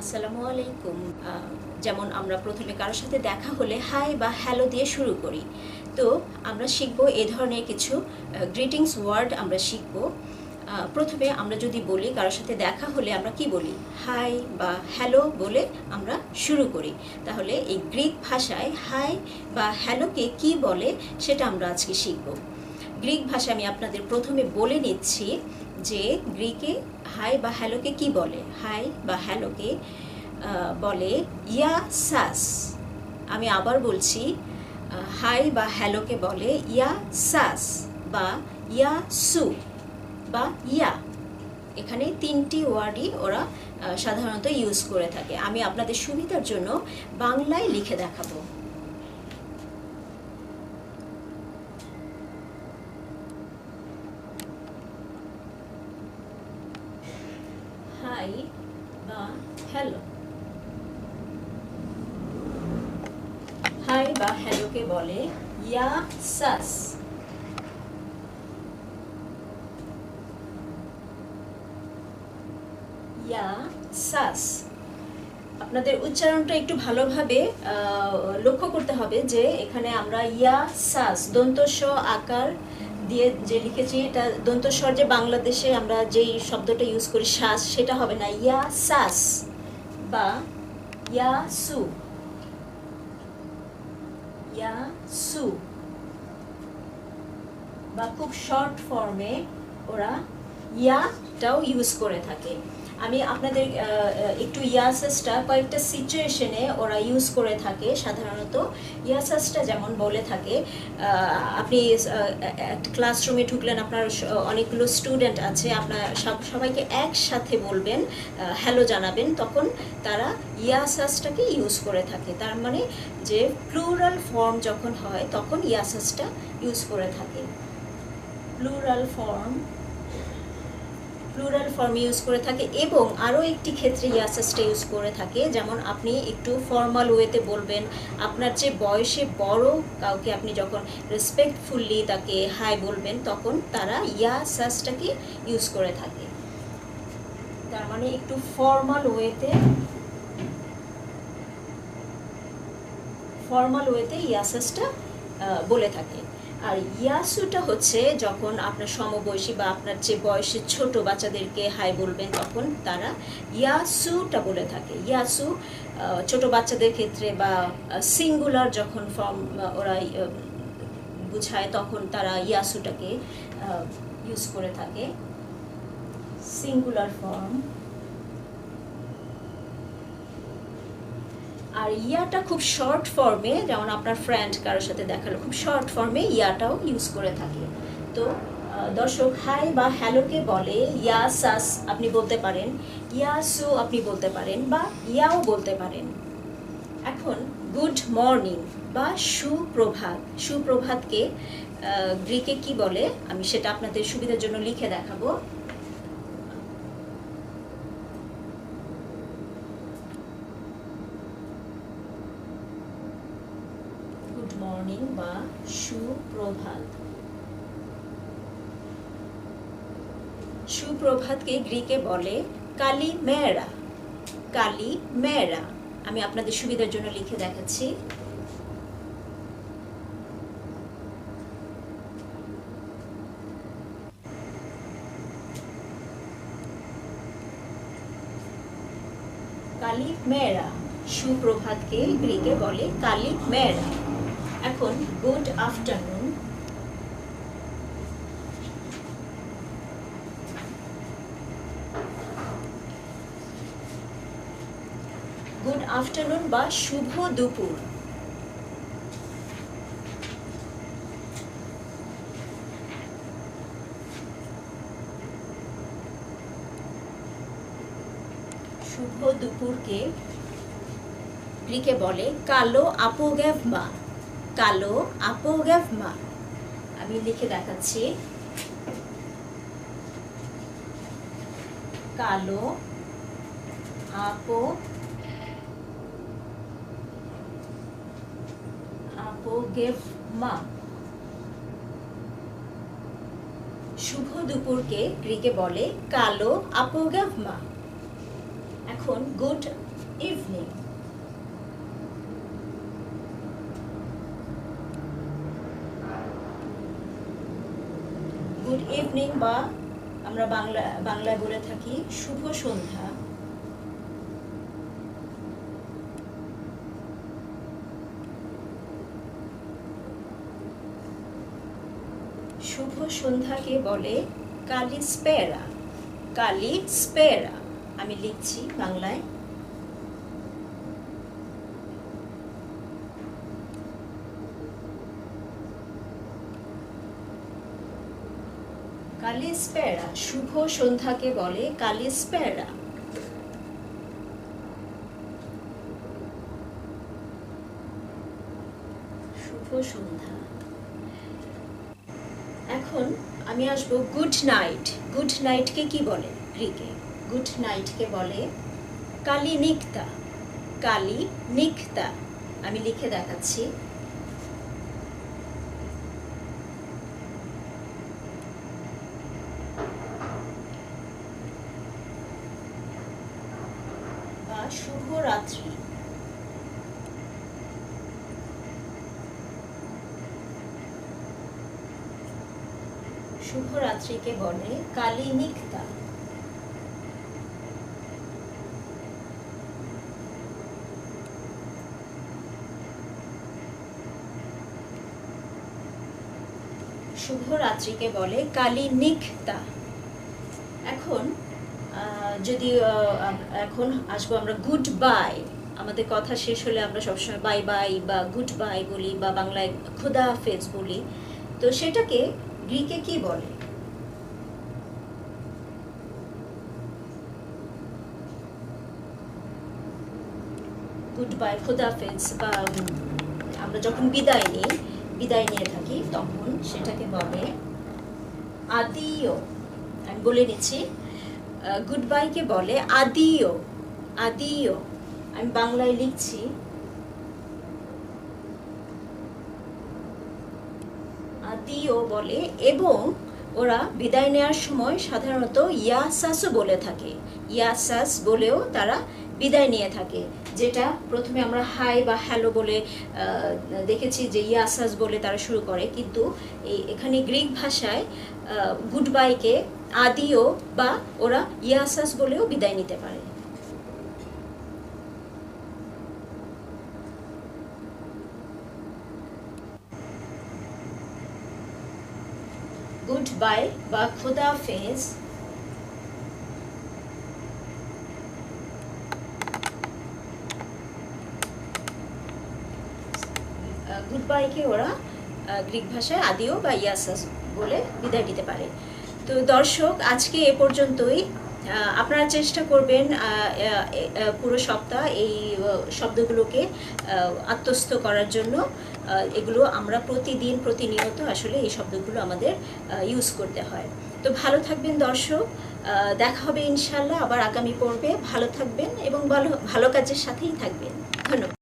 আসসালামু আলাইকুম। যেমন আমরা প্রথমে কারোর সাথে দেখা হলে হাই বা হ্যালো দিয়ে শুরু করি। তো আমরা শিখব এ ধরনের কিছু গ্রিটিংস ওয়ার্ড আমরা শিখব। প্রথমে আমরা যদি বলি কারোর সাথে দেখা হলে আমরা কি বলি? হাই বা হ্যালো বলে আমরা শুরু করি। তাহলে এই গ্রিক ভাষায় হাই বা হ্যালোকে কি বলে সেটা আমরা আজকে শিখব। গ্রিক ভাষা আমি আপনাদের প্রথমে বলে নিচ্ছি। যে গ্রিকে হাই বা হ্যালোকে কি বলে? হাই বা হ্যালোকে বলে ইয়া সাস। আমি আবার বলছি হাই বা হ্যালোকে বলে ইয়া সাস বা ইয়া সু বা ইয়া। এখানে তিনটি ওয়ার্ডই ওরা সাধারণত ইউজ করে থাকে। আমি আপনাদের সুবিধার জন্য বাংলায় লিখে দেখাবো হাই বা হ্যালো হাই বা হ্যালোকে বলে ইয়া সাস। সাস। আপনাদের উচ্চারণটা একটু ভালোভাবে লক্ষ্য করতে হবে যে এখানে আমরা ইয়া সাস, দন্তস্ব আকার দিয়ে যে লিখেছি, এটা দন্তস্বর যে বাংলাদেশে আমরা যেই শব্দটা ইউজ করি শ্বাস সেটা হবে না ইয়া সাস বা ইয়া সু। ইয়া সু বা খুব শর্ট ফর্মে ওরা ইয়াটাও ইউজ করে থাকে। আমি আপনাদের একটু ইয়াসাসটা কয়েকটা সিচুয়েশনে ওরা ইউজ করে থাকে, সাধারণত ইয়াসাসটা যেমন বলে থাকে আপনি ক্লাসরুমে ঢুকলেন, আপনার অনেকগুলো স্টুডেন্ট আছে, আপনার সব, সবাইকে একসাথে বলবেন হ্যালো জানাবেন, তখন তারা ইয়াসাসটাকে ইউজ করে থাকে। তার মানে যে প্লুরাল ফর্ম যখন হয়, তখন ইয়াসাসটা ইউজ করে থাকে। Plural form plural form use করে থাকে এবং আরও একটি ক্ষেত্রে ইয়াসাসটা ইউজ করে থাকে। যেমন আপনি একটু ফর্মাল ওয়েতে বলবেন, আপনার যে বয়সে বড় কাউকে আপনি যখন রেসপেক্টফুললি তাকে হাই বলবেন, তখন তারা ইয়াসাসটাকে ইউজ করে থাকে। তার মানে একটু ফর্মাল ওয়েতে ফর্মাল ওয়েতে ইয়াসাসটা বলে থাকে। আর ইয়াসুটা হচ্ছে যখন আপনার সমবয়সী বা আপনার যে বয়সের ছোট বাচ্চাদেরকে হাই বলবেন তখন তারা ইয়াসুটা বলে থাকে। ইয়াসু ছোট বাচ্চাদের ক্ষেত্রে বা সিঙ্গুলার যখন ফর্ম ওরা বুঝায় তখন তারা ইয়াসুটাকে ইউজ করে থাকে। সিঙ্গুলার ফর্ম আর ইয়াটা খুব শর্ট ফর্মে যেমন আপনার ফ্রেন্ড কারোর সাথে দেখাল, খুব শর্ট ফর্মে ইয়াটাও ইউজ করে থাকে। তো দর্শক হাই বা হ্যালোকে বলে, ইয়া সাস আপনি বলতে পারেন, ইয়া সু আপনি বলতে পারেন, বা ইয়াও বলতে পারেন। এখন গুড মর্নিং বা সুপ্রভাত, সুপ্রভাতকে গ্রিকে কি বলে? আমি সেটা আপনাদের সুবিধার জন্য লিখে দেখাবো গুড মর্নিং বা সুপ্রভাত। সুপ্রভাতকে গ্রিকে বলে কালি মেয়েরা কালি মেয়েরা আমি আপনাদের সুবিধার জন্য লিখে দেখাচ্ছি। কালি মেয়েরা সুপ্রভাতকে গ্রিকে বলে কালি মেয়েরা এখন গুড আফটারনুন। গুড আফটারনুন বা শুভ দুপুর। শুভ দুপুরকে গ্রিকে বলে কালো আপোগ্যাভমা কালো আপোগ্যাভমা আমি লিখে দেখাচ্ছি। কালো আপো আপোগেভমা শুভ দুপুরকে গ্রিকে বলে কালো আপোগ্যাভমা এখন এখন গুড ইভিনিং। গুড ইভিনিং বা আমরা বাংলা বাংলায় বলে থাকি, শুভ সন্ধ্যা। শুভ সন্ধ্যাকে বলে কালি স্পেরা কালি স্পেরা আমি লিখছি বাংলায়। কালিস্পেরা শুভ সন্ধ্যাকে বলে কালিস্পেরা শুভ সন্ধ্যা। এখন আমি আসব গুড নাইট। গুড নাইটকে কি বলে গ্রিকে গুড নাইটকে বলে কালি নিক্তা কালি নিক্তা আমি লিখে দেখাচ্ছি। শুভরাত্রি। শুভরাত্রিকে বলে কালী নিক্তা শুভরাত্রিকে বলে কালী নিক্তা এখন যদি এখন আসব আমরা গুড বাই আমাদের কথা শেষ হলে আমরা সবসময় বাই বাই বা গুড বাই বলি বা বাংলায় খুদা হাফেজ বলি। তো সেটাকে গ্রিকে কি বলে? গুড বাই খুদা হাফেজ বা, আমরা যখন বিদায় নিই, বিদায় নিয়ে থাকি, তখন সেটাকে বলে আদিও। আমি বলে নিচ্ছি গুড বাইকে বলে আদিও আদিও। আমি বাংলায় লিখছি। আদিও বলে, এবং ওরা বিদায় নেওয়ার সময় সাধারণত ইয়াসাসও বলে থাকে। ইয়াসাস বলেও তারা বিদায় নিয়ে থাকে, যেটা প্রথমে আমরা হাই বা হ্যালো বলে দেখেছি যে ইয়াসাস বলে তারা শুরু করে। কিন্তু এই এখানে গ্রিক ভাষায় গুড বাইকে আদিও বা ওরা ইয়াসাস বলেও বিদায় নিতে পারে। গুড বাই বা খোদা ফেজ গুড বাইকে ওরা গ্রিক ভাষায় আদিও বা ইয়াসাস বলে বিদায় দিতে পারে। তো দর্শক, আজকে এ পর্যন্তই। আপনারা চেষ্টা করবেন পুরো সপ্তাহ এই শব্দগুলোকে আত্মস্থ করার জন্য এগুলো আমরা প্রতিদিন, প্রতিনিয়ত আসলে এই শব্দগুলো আমাদের ইউজ করতে হয়। তো ভালো থাকবেন দর্শক দেখা হবে ইনশাল্লাহ আবার আগামী পর্বে। ভালো থাকবেন এবং ভালো ভালো কাজের সাথেই থাকবেন। ধন্যবাদ।